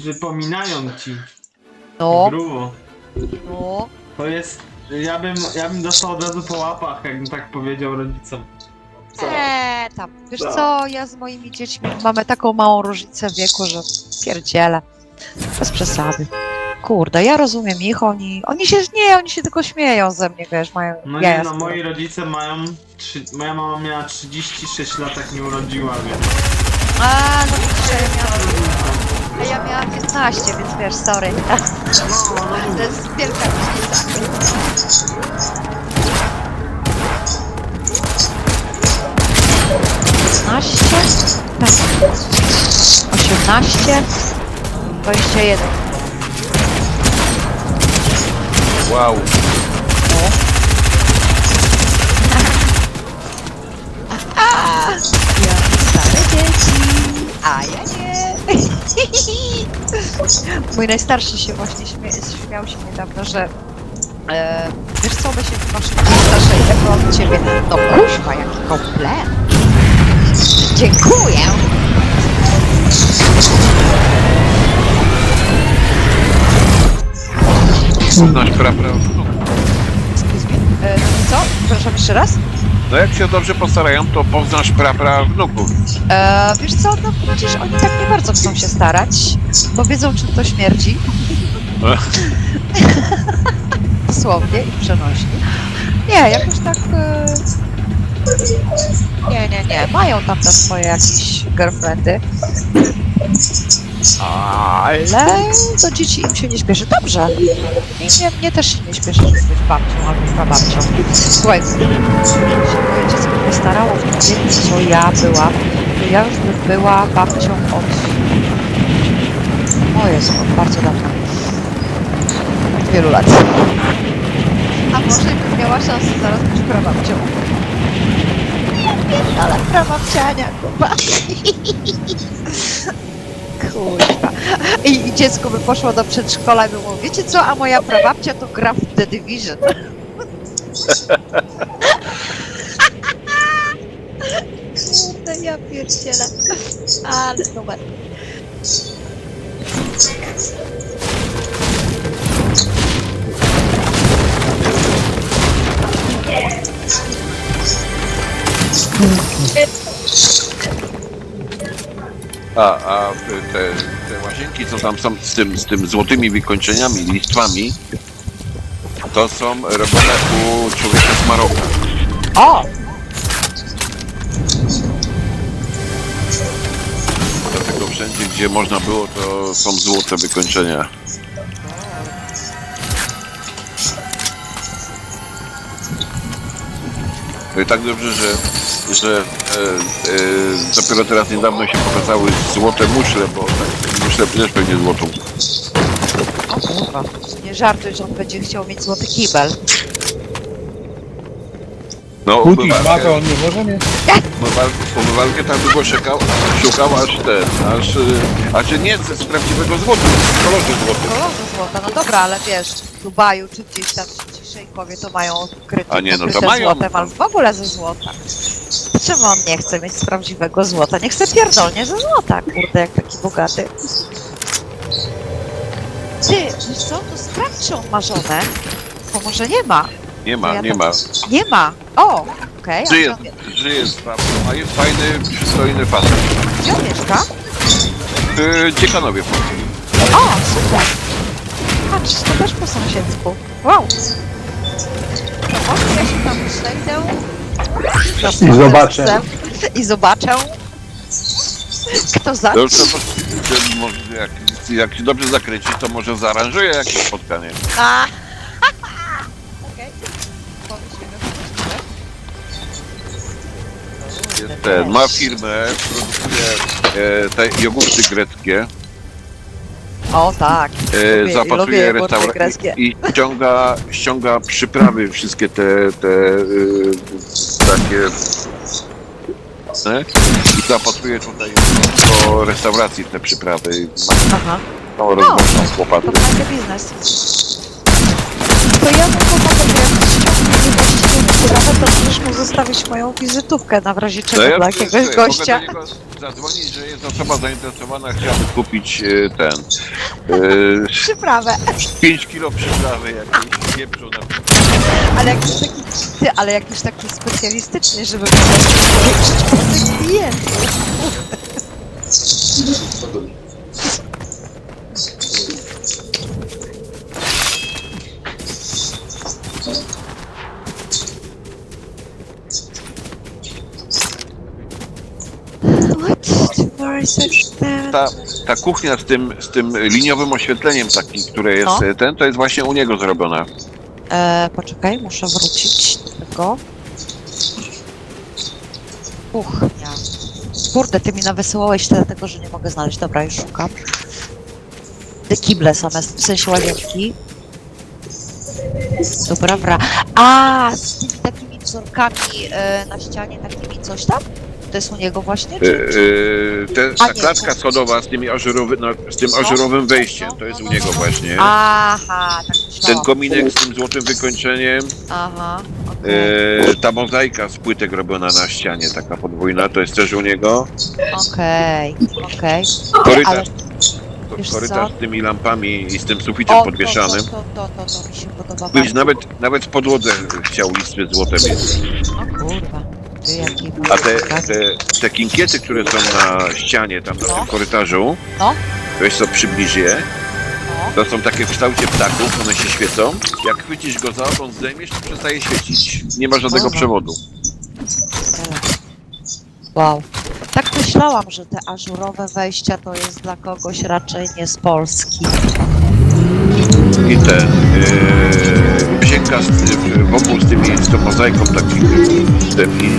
wypominają ci. No, Grubo. no. To jest... Ja bym, ja bym dostał od razu po łapach, jakbym tak powiedział rodzicom. Co? Eee, tam. Wiesz Co? co, ja z moimi dziećmi mamy taką małą różnicę wieku, że pierdzielę. Bez przesady. Kurde, ja rozumiem ich, oni, oni się, nie, oni się tylko śmieją ze mnie, wiesz, mają No jaja nie no, z moi tego. rodzice mają... Trzy, moja mama miała 36 lat, jak nie urodziła, więc... A, no widzisz, ja miałam, ja miałam 15, więc wiesz, sorry. To jest wielka różnica. Tak. Osiemnaście, dwadzieścia jeden. Wow. Ja stare dzieci, a ja nie. Mój najstarszy się właśnie śmie śmiał się niedawno, że e, wiesz co, my się chyba szybciej starzejemy od ciebie. No kuźma, jaki komplet. Dziękuję. Prapra. Excuse me. E, co? Proszę jeszcze raz? No jak się dobrze postarają, to poznasz prapra wnuków. E, wiesz co, no przecież oni tak nie bardzo chcą się starać, bo wiedzą czym to śmierdzi. Dosłownie i przenośnie. Nie, jakoś tak... E... Nie, nie, nie. Mają tam te swoje jakieś girlfriendy. Ale do dzieci im się nie śpieszy. Dobrze. I mnie, mnie też się nie śpieszy, żeby być babcią albo prababcią. Słuchaj, gdyby się moje dziecko postarało w tym wieku, co ja byłam, to ja już bym była babcią od... O Jezu, od bardzo dawna. Od wielu lat. A może bym miała szansę zaraz być prababcią. Ja pierdolę, prababciania, kurwa. Kurwa. I, dziecko by poszło do przedszkola i by mówiło, wiecie co, a moja prababcia to gra w The Division. Kurde, ja pierdzielę. Ale numer. A, a te, te łazienki, co tam są z tym, z tym złotymi wykończeniami, listwami, to są robione u człowieka z Maroka. O! Dlatego wszędzie, gdzie można było, to są złote wykończenia. Tak dobrze, że, że e, e, dopiero teraz niedawno się pokazały złote muszle, bo tak, muszle też pewnie złotą. O kurwa. Nie żartuj, że on będzie chciał mieć złoty kibel. No, umywalkę, matę on nie może mieć? umywalkę, tak długo szukał, szukał aż ten, aż, e, aż nie z, z prawdziwego złota, z kolorze złotym. Złota, no dobra, ale wiesz, w Dubaju czy gdzieś tam ci szejkowie to mają kryte, A nie, no to mają. złotem, albo w ogóle ze złota. Czemu on nie chce mieć z prawdziwego złota? Niech se pierdolnie ze złota, kurde, jak taki bogaty. Ty, wiesz co, to sprawdź, czy on ma żonę, bo może nie ma. Nie ma, Ja nie tak- ma. Nie ma! O, okej, a Żyje, gdzie on- żyje z prawdą, a jest fajny, przystojny facet. gdzie on mieszka? Yy, Ciekanowie. O, super! Patrz, to też po sąsiedzku. Wow! To może ja się tam przejdę? I zobaczę. I zobaczę. Kto za... To już to, to, może jak, jak się dobrze zakręci, to może zaaranżuje jakieś spotkanie. A! Okej. Pomyślimy. Jest ten, ma firmę, produkuje e, te jogurty greckie, O tak. e, Lubię- zapatruje lubię greckie. i ściąga, ściąga przyprawy, wszystkie te, te y, takie ne? i zapatruje tutaj do restauracji te przyprawy i Aha. ma rozważną chłopaty. To fajny biznes. To ja właściwie sprawę, to możesz mu zostawić moją wizytówkę na w razie czego No ja dla jakiegoś mogę gościa. do niego zadzwonić, że jest osoba zainteresowana, chciałaby kupić e, ten e, Przyprawę. 5 kilo przyprawy jakiejś wieprzu na Ale jakiś taki, ty, ale jakiś taki specjalistyczny, żeby powiększyć tych klientów. Ta, ta kuchnia z tym, z tym liniowym oświetleniem taki, które jest No. ten, to jest właśnie u niego zrobiona. E, poczekaj, muszę wrócić do tego. Kuchnia. Kurde, ty mi nawysyłałeś tyle tego, że nie mogę znaleźć. Dobra, już szukam. Te kible same, w sensie łazienki. Dobra, wra. A, z tymi takimi wzorkami e, na ścianie, takimi coś tam? To jest u niego właśnie? E, Czy, e, te, A ta nie, klatka to- schodowa z, tymi ażurowy, no, z tym No, ażurowym wejściem, to jest u niego właśnie. Aha, tak Ten myślałam. kominek z tym złotym wykończeniem, Aha, okej. e, ta mozaika z płytek robiona na ścianie, taka podwójna, to jest też u niego. Okej, okej. Korytarz, Ale ko- wiesz korytarz co? z tymi lampami i z tym sufitem O, podwieszanym. To, to, to, to, to mi się podoba Byś bardzo. nawet, nawet w podłodze chciał listwy złote mieć. O kurwa, jaki A te, te, te kinkiety, które są na ścianie, tam na No. tym korytarzu, No. weź co przybliż je, No, to są takie w kształcie ptaków, one się świecą. Jak chwycisz go za ogon, zdejmiesz, to przestaje świecić. Nie ma żadnego Aha. przewodu. Wow. Tak myślałam, że te ażurowe wejścia to jest dla kogoś raczej nie z Polski. I ten, yy, z, wokół z tymi, z tą mozaiką takimi, tymi,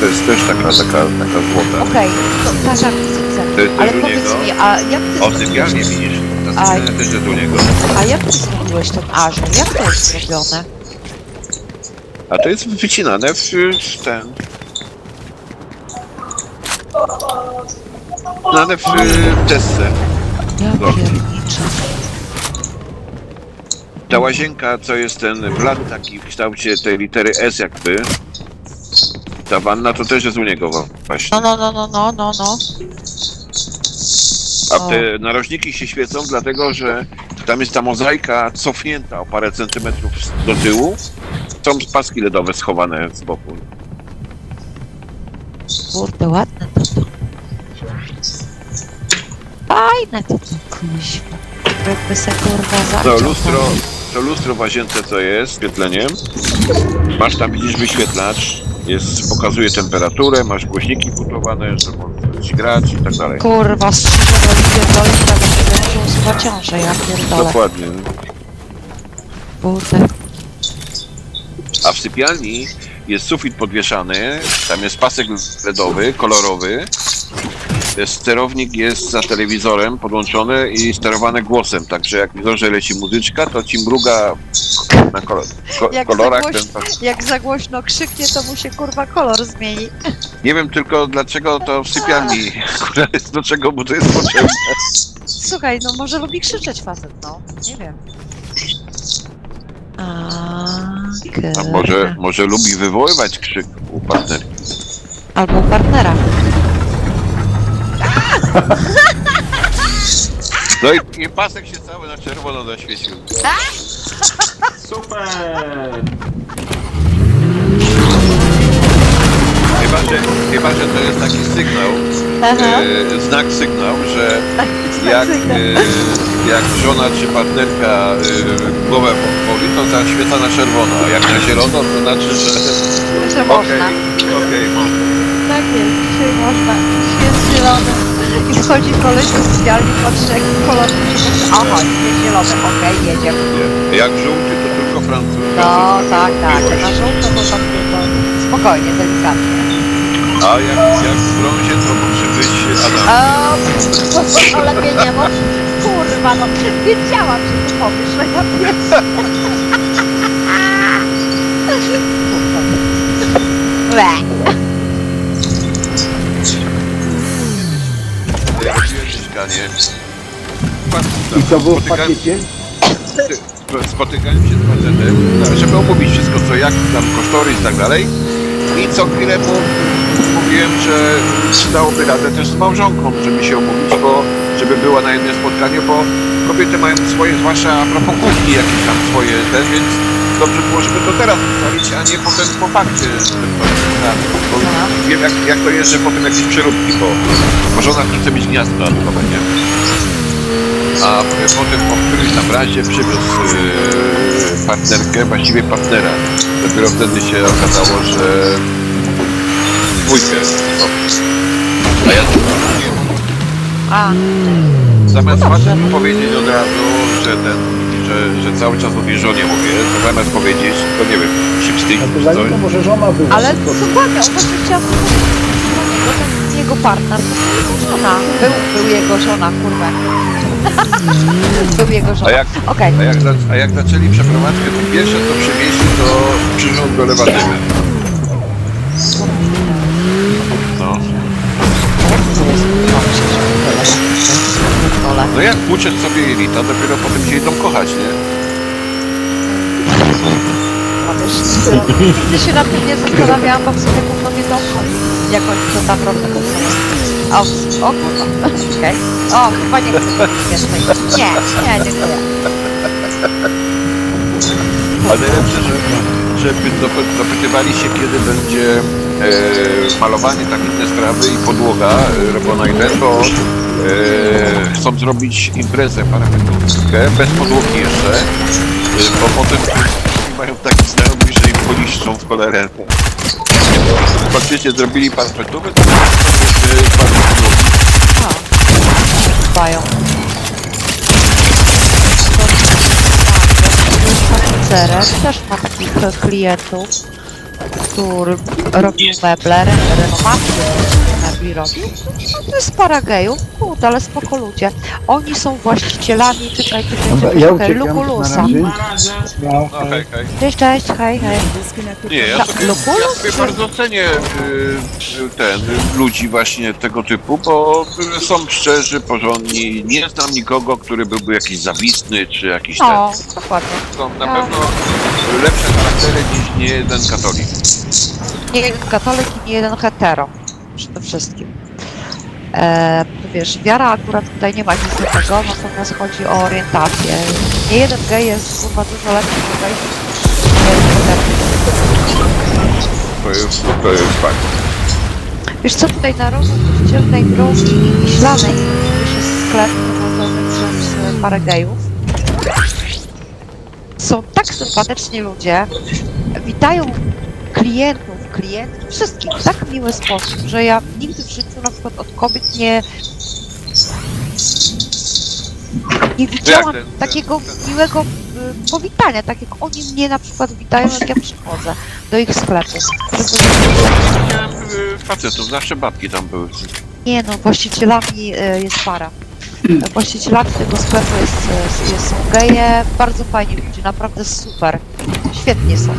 to jest też taka, taka, taka złota. Okej, to tak, widzę. To jest Ale też u powiedz niego. mi, a jak ty O, zrobiłeś, sypialnie widzisz, ta Aj. sypialnia też jest u niego. a jak ty zrobiłeś ten ażur? Jak to jest zrobione? A to jest wycinane w, w ten. Wycinane w, w desce. Ja pierniczę. Ta łazienka, co jest ten blat taki w kształcie tej litery S jakby. Ta wanna to też jest u niego No, właśnie. no, no, no, no, no, no. A te narożniki się świecą dlatego, że tam jest ta mozaika cofnięta o parę centymetrów do tyłu. Są paski LEDowe schowane z boku. Kurde, ładne to to. Fajne to to, kuźwa. Jakby se kurwa To zaczął. lustro, to lustro w łazience co jest, świetleniem. Masz tam widzisz wyświetlacz, jest, pokazuje temperaturę, masz głośniki budowane, że możesz grać i tak dalej. Kurwa, strzelę pierdolę, tak będzie usuwa ciążę, ja pierdolę. Dokładnie. Kurde. A w sypialni jest sufit podwieszany, tam jest pasek LEDowy, kolorowy. Sterownik jest za telewizorem podłączony i sterowany głosem, także jak widzą, że leci muzyczka, to ci mruga na kolor, ko, Jak kolorach za ten głośno- pas. Jak za głośno krzyknie, to mu się kurwa kolor zmieni. Nie wiem tylko dlaczego to w sypialni, która jest do czego mu to jest potrzebne. Słuchaj, no może lubi krzyczeć facet, no. Nie wiem. A, A może, może lubi wywoływać krzyk u partnerki. Albo u partnera. No i, i pasek się cały na czerwono zaświecił. Super! Chyba, że, chyba, że to jest taki sygnał, Aha. e, znak sygnał, że jak, e, jak żona czy partnerka e, głowę boli, to zaświeca na czerwono, a jak na zielono, to znaczy, że Że okej, można. okej, można. Tak jest, dzisiaj można. Jest zielony. I wchodzi koleś do sypialni, patrzy jaki kolor aha, jest zielony, okej, jedziemy. Nie. Jak żółty, to tylko Francuz. No, tak, tak, na żółto to tak tylko spokojnie, delikatnie. A jak, jak w brązie, to może być Adam. O, to lepiej nie mów. Kurwa, no wiedziałam, że to powiesz, że ja pierdolę. Łe. I co było w Spotykałem- pakiecie? spotykałem się z facetem, żeby omówić wszystko co jak, tam kosztory i tak dalej. I co chwilę mu mówiłem, że dałoby radę też z małżonką, żeby się omówić, bo żeby była na jednym spotkaniu, bo kobiety mają swoje, zwłaszcza a propos kuchni, jakieś tam swoje ten, więc dobrze było, żeby to teraz ustalić, a nie potem po fakcie. Bo wiem jak, jak to jest, że potem jakieś przeróbki, bo, bo żona chce mieć gniazdo dodatkowe, nie? A potem po którymś tam razie przywiózł yy, partnerkę, właściwie partnera. Dopiero wtedy się okazało, że dwójkę. No. A ja A, zamiast No dobrze. facet powiedzieć od razu, że ten, że, że cały czas o tej żonie mówię, to zamiast powiedzieć, to nie wiem, się wstydzi A to czy coś. niego może żona była. ale tylko- dokładnie, on właśnie chciał powiedzieć, że ten jego partner to jego żona. Był, był jego żona, kurwa. był jego A żona. jak, Okej, a, jak, za- a jak zaczęli przeprowadzkę, to pierwsze co przywieźli, to przyrząd do lewatywy. No. Płuczesz sobie jelita, dopiero potem się idą kochać, nie? A wiesz, Nigdy się nad tym nie zastanawiałam, bo w sumie gówno mnie to obchodzi. Jak oni to tam robią. O, o kurwa, okej. O, chyba nie chcę powiedzieć więcej. Nie, nie, dziękuję. Ale najlepsze, że, że py- dopy- dopytywali się, kiedy będzie e, malowanie, tak inne sprawy i podłoga e, robiona i ten, bo e, chcą zrobić imprezę parametowską bez podłogi jeszcze, e, bo potem mają taki znajomych, że im poliszczą w cholerę. Faktycznie zrobili parapetówę, to e, dbają. Cerek też ma takich klientów, który robił meble, re- renowację mebli robił. No to jest para gejów, kurde, ale spoko ludzie. Oni są właścicielami, czekaj, czekaj, Dobra, czekaj, ja czekaj, uciekam, Lukulusa. na razie. Na razie. No, No hej, hej. Cześć, cześć, hej, hej. Nie, ja Ta- sobie, Lukulus ja sobie czy- bardzo cenię y, y, ten, y, ludzi właśnie tego typu, bo y, są szczerzy, porządni. Nie znam nikogo, który byłby jakiś zawistny, czy jakiś No, dokładnie. ten. Są na ja- pewno lepsze charaktery niż nie jeden katolik. Nie jeden katolik i nie jeden hetero. Przede wszystkim. E, wiesz, wiara akurat tutaj nie ma nic do tego, natomiast chodzi o orientację. Nie jeden gej jest chyba dużo lepszy hetero. To jest, to jest fakt. Wiesz co, tutaj na rogu kościelnej drogi już jest sklep prowadzony przez e, parę gejów. Są tak sympatyczni ludzie, witają klientów, klientów, wszystkich w tak miły sposób, że ja nigdy w życiu na przykład od kobiet nie nie widziałam ten- takiego ten- miłego y, powitania, tak jak oni mnie na przykład witają, jak ja przychodzę do ich sklepu. Żeby facetów, zawsze babki tam były. nie no, właścicielami y, jest para. Właścicielami tego sklepu jest, y, jest, są geje, bardzo fajni ludzie, naprawdę super. Świetnie są.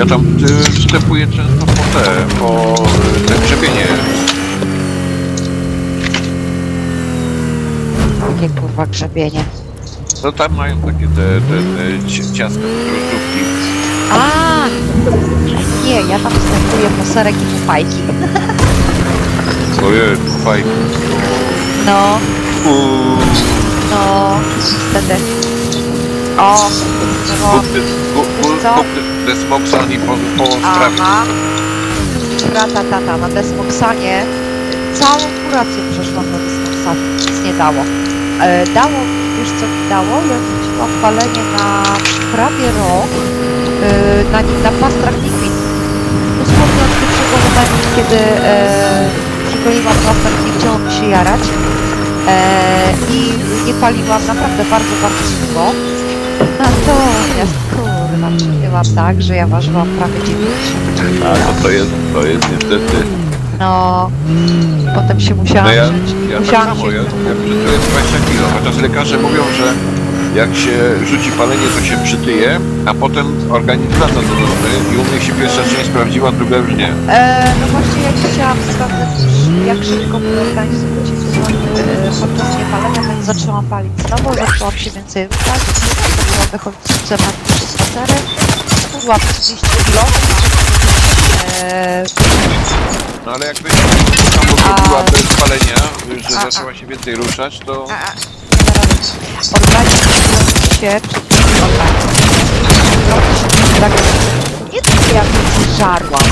Ja tam y, wstępuję często po te, po y, te grzebienie. Jakie kurwa grzebienie. No tam mają takie te, te, te ci- ciastka, drożdżówki. A, nie, ja tam wstępuję po serek i po fajki. Ojej, fajnie. No, Uuu. no, niestety. O, Co? kup te- te smoksani po, aha. Rata tata na desmoksanie. Całą kurację przeszłam na desmoksanie. Nic nie dało. E, dało, wiesz co mi dało? Ja rzuciłam palenie na prawie rok e, na, na pastrach Nigmin. Dosłownie od pierwszego momentu, kiedy e, przygoliłam pastrach, nie chciało mi się jarać. E, I nie paliłam naprawdę bardzo, bardzo długo. Natomiast, kurwa, przyjęłam tak, że ja ważyłam prawie 90 A to, to jest, to jest niestety. No, potem się musiałam No ja, żyć. ja tak musiałam samo, się... ja, ja przytyję 20 kilo, chociaż lekarze mówią, że jak się rzuci palenie, to się przytyje, a potem organizm wraca do normy i u mnie się pierwsza część sprawdziła, druga już nie. E, no właśnie ja chciałam sprawdzić, jak szybko mój organizm do normy e, podczas niepalenia, zaczęłam palić znowu, zaczęłam się więcej ruszać, z psem na dłuższe spacery, schudłam 30 kg. Eee, No ale jakby samo zrobiła A- bez palenia, że A- a- zaczęła się więcej ruszać, to a, a, organizm się przed tym. Nie to, że ja więcej żarłam.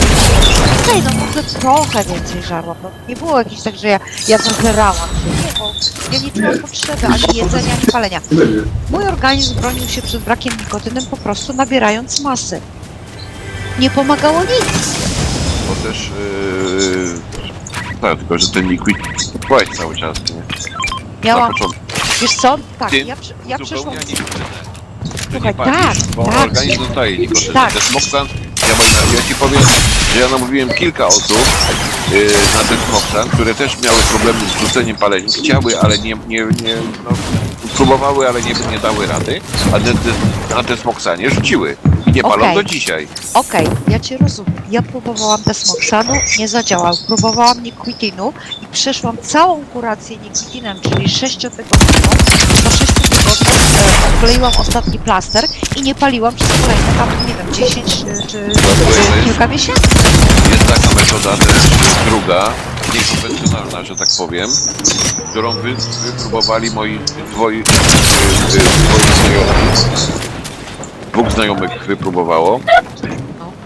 Okej, no może trochę więcej żarłam. No, nie było jakichś tak, że ja, ja zażerałam się. Nie, bo ja nie czułam potrzeby ani jedzenia, ani palenia. Mój organizm bronił się przed brakiem nikotyny po prostu nabierając masy. Nie pomagało nic. bo też yy, tak, tylko że ten liquid płać cały czas, nie? Na Miałam, początku. wiesz co? Tak, ja, przy- ja przeszłam... nie Słuchaj, nie palisz, tak, bo tak. organizm dostaje nikotynę. Tak. Ten smoksan, ja, mam- ja ci powiem, że ja namówiłem kilka osób yy, na ten smoksan, które też miały problemy z rzuceniem palenia. Chciały, ale nie, nie, nie no, próbowały, ale nie, nie dały rady, a te, te, na te smoksanie rzuciły. I nie palą Okej. do dzisiaj. Okej, ja cię rozumiem. Ja próbowałam desmoksanu, nie zadziałał. Próbowałam nikotinu i przeszłam całą kurację nikotinem, czyli sześciotygodniową. Po odkleiłam ostatni plaster i nie paliłam przez kolejne tam, nie wiem, 10 czy, czy, czy kilka miesięcy. Jest taka metoda też druga, niekonwencjonalna, że tak powiem, którą wy, wypróbowali moi dwoi, y, y, dwoi znajomi. Dwóch znajomych wypróbowało.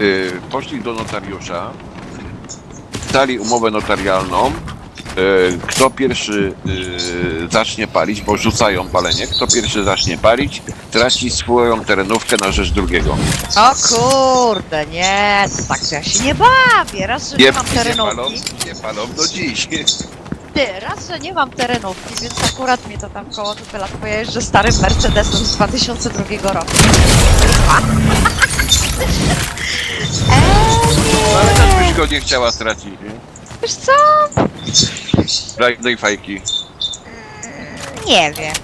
Y, poszli do notariusza, dali umowę notarialną. Y, Kto pierwszy y, zacznie palić, bo rzucają palenie, kto pierwszy zacznie palić, traci swoją terenówkę na rzecz drugiego. O kurde, nie, to tak to ja się nie bawię. Raz, że nie, Nie, mam nie palą, terenówki, nie palą do dziś. ty, raz, że nie mam terenówki, więc akurat mnie to tam koło dupy lat, bo ja jeżdżę starym Mercedesem z 2002 roku. Eee, Ale też byś go nie chciała stracić, nie? Wiesz co? Daj fajki. Nie wiem.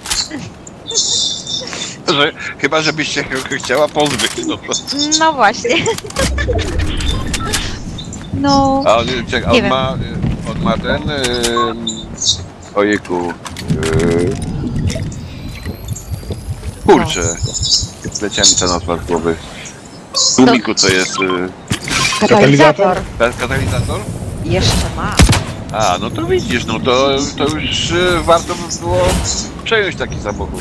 Że, chyba, żebyś się ch- chciała pozbyć, no to... No właśnie. No, A on, czek, Nie on wiem. ma, on ma ten... Y, ojejku... Y, kurczę. Leciała mi ta nazwa z głowy. W tłumiku co jest... Y, katalizator ta- katalizator? Jeszcze ma. A, no to widzisz, no to, to już y, warto by było przejąć taki samochód.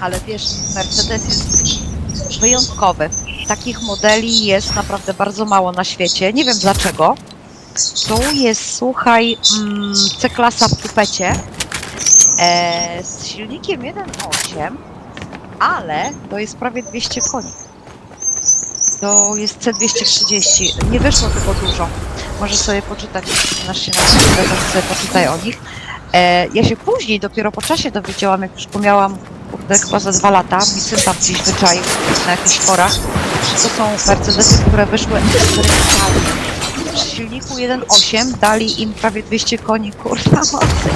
Ale wiesz, Mercedes jest wyjątkowy. Takich modeli jest naprawdę bardzo mało na świecie. Nie wiem dlaczego. Tu jest, słuchaj, mm, C-klasa w kupecie e, z silnikiem 1.8, ale to jest prawie 200 koni. To jest C230. Nie wyszło tego dużo. Może sobie poczytać, znasz się na Mercedesach, sobie poczytaj o nich. E, ja się później, dopiero po czasie dowiedziałam, jak już go miałam kurde, chyba za dwa lata, mi syn tam gdzieś wyczaił na jakichś forach, że to są Mercedesy, które wyszły eksperymentalnie. Przy silniku 1.8 dali im prawie 200 koni, kurwa mocy.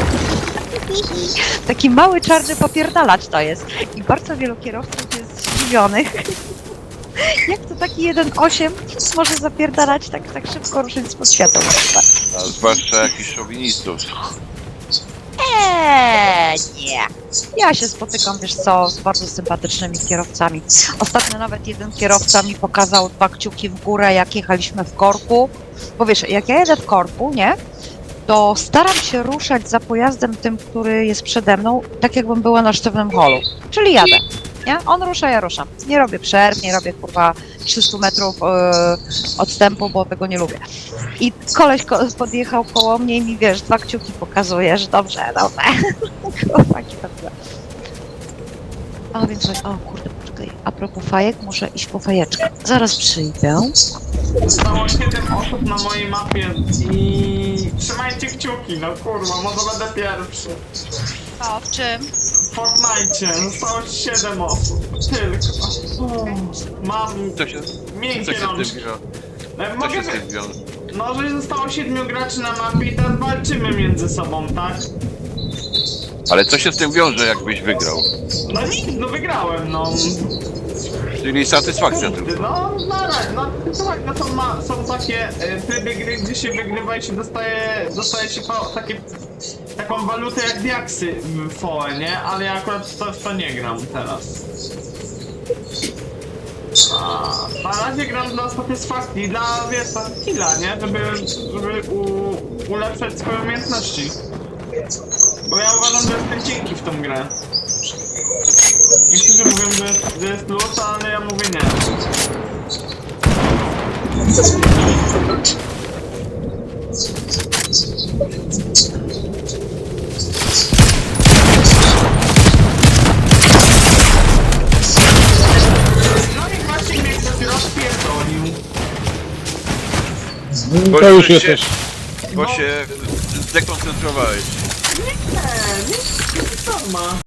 Taki mały czarny popierdalacz to jest. I bardzo wielu kierowców jest zdziwionych. Jak to taki 1.8 może zapierdalać tak, tak szybko ruszyć spod światła? A zwłaszcza jakichś szowinistów. Eee, nie. Ja się spotykam, wiesz co, z bardzo sympatycznymi kierowcami. Ostatnio nawet jeden kierowca mi pokazał dwa kciuki w górę, jak jechaliśmy w korku. Bo wiesz, jak ja jedę w korku, nie? To staram się ruszać za pojazdem tym, który jest przede mną, tak jakbym była na sztywnym holu. Czyli jadę. Nie? On rusza, ja ruszam. Nie robię przerw, nie robię kurwa 300 metrów e, odstępu, bo tego nie lubię. I koleś ko podjechał koło mnie i mi, wiesz, dwa kciuki pokazuje, że dobrze, dobrze. Chłopaki, dobrze. A więc, o kurde, poczekaj, a propos fajek, muszę iść po fajeczkę. Zaraz przyjdę. Zostało 7 osób na mojej mapie i trzymajcie kciuki, no kurwa, może będę pierwszy. O, w czym? Fortnite zostało 7 osób, tylko. Mam Co się, miękkie co się z tym rączki. wiąże? E, Co Mogę, się z tym no, że zostało 7 graczy na mapie i teraz walczymy między sobą, tak? Ale co się z tym wiąże, jakbyś wygrał? No nic, no wygrałem, no. Czyli satysfakcja tylko. no, no, no, słuchaj, no to ma, są takie e, tryby gry, gdzie się wygrywa i się dostaje, dostaje się po, takie, taką walutę jak diaksy w FOE, nie? Ale ja akurat w to, w to nie gram teraz. A, na razie gram dla satysfakcji, dla, wiesz, dla skilla, nie? Żeby, żeby u, ulepszać swoje umiejętności. Bo ja uważam, że jestem cienki w tą grę. Niektórzy mówią, że jest, że jest luz, ale ja mówię nie. Bo To już się- jesteś. Bo się zdekoncentrowałeś. Nie, nie, nie, nie, nie,